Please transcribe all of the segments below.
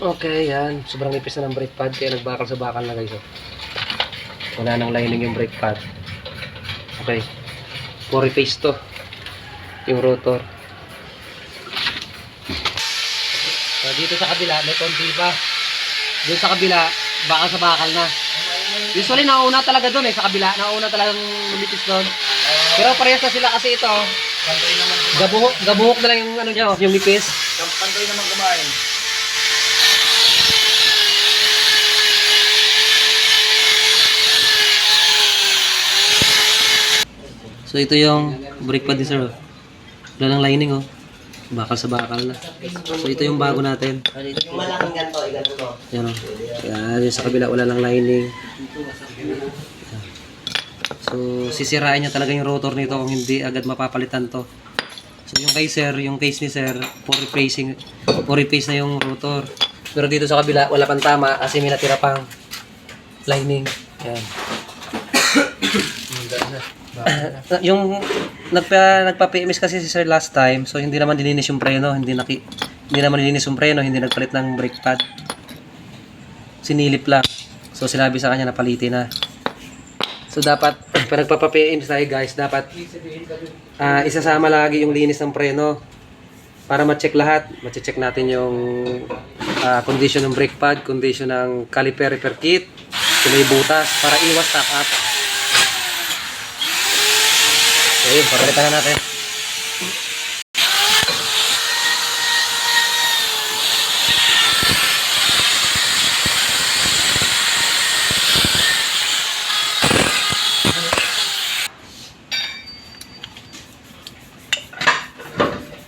Okay, yan. Sobrang nipis na ng brake pad kaya nagbakal sa bakal na guys. oh. Wala nang lining yung brake pad. Okay. Four face to. Yung rotor. So, dito sa kabila, may konti pa. Doon sa kabila, bakal sa bakal na. Usually, nauna talaga doon eh, sa kabila. Nauna talagang lumipis doon. Pero parehas na sila kasi ito. Gabuhok, gabuhok na lang yung ano niya, oh, yung nipis. pantay naman kumain. So ito yung brake pad ni sir. oh. Wala lang lining oh. Bakal sa bakal na. So ito yung bago natin. Yung malaking ganito, ganito to. Yan oh. Sa kabila wala lang lining. So sisirain niya talaga yung rotor nito kung hindi agad mapapalitan to. So yung kay sir, yung case ni sir, for replacing, for replace na yung rotor. Pero dito sa kabila wala pang tama kasi may natira pang lining. Yan. yung nagpa nagpa-PMS kasi si Sir last time, so hindi naman dininis yung preno, hindi naki hindi naman dininis yung preno, hindi nagpalit ng brake pad. Sinilip lang. So sinabi sa kanya na palitin na. So dapat pag nagpapa-PMS tayo guys, dapat ah, isasama lagi yung linis ng preno para ma-check lahat. Ma-check natin yung ah, condition ng brake pad, condition ng caliper repair kit, kung butas para iwas stock up. So yun, papalitan na natin.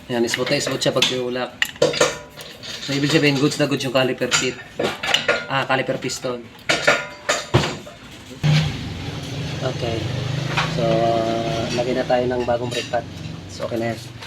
Yan, isbot na isbot siya pag tinulak. So, ibig sabihin, goods na goods yung caliper kit. Ah, caliper piston. Okay. So, lagyan na tayo ng bagong brake pad. So, okay na yan.